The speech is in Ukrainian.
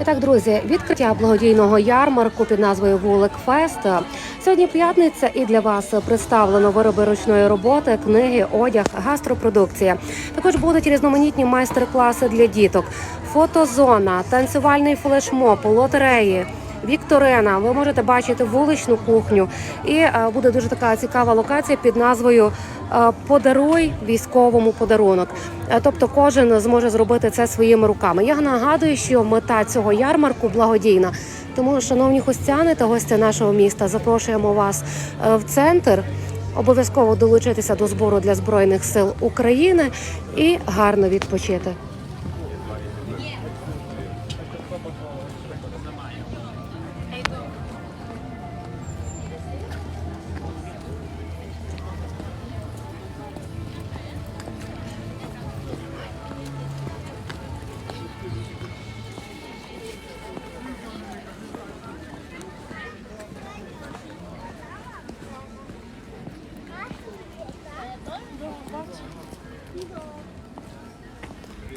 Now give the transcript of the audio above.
І так, друзі, відкриття благодійного ярмарку під назвою Вулик Фест. Сьогодні п'ятниця, і для вас представлено вироби ручної роботи, книги, одяг, гастропродукція. Також будуть різноманітні майстер-класи для діток, фотозона, танцювальний флешмоб, лотереї. Вікторина, ви можете бачити вуличну кухню, і е, буде дуже така цікава локація під назвою е, Подаруй військовому подарунок. Е, Тобто кожен зможе зробити це своїми руками. Я нагадую, що мета цього ярмарку благодійна. Тому, шановні хостяни та гості нашого міста, запрошуємо вас в центр. Обов'язково долучитися до збору для збройних сил України і гарно відпочити.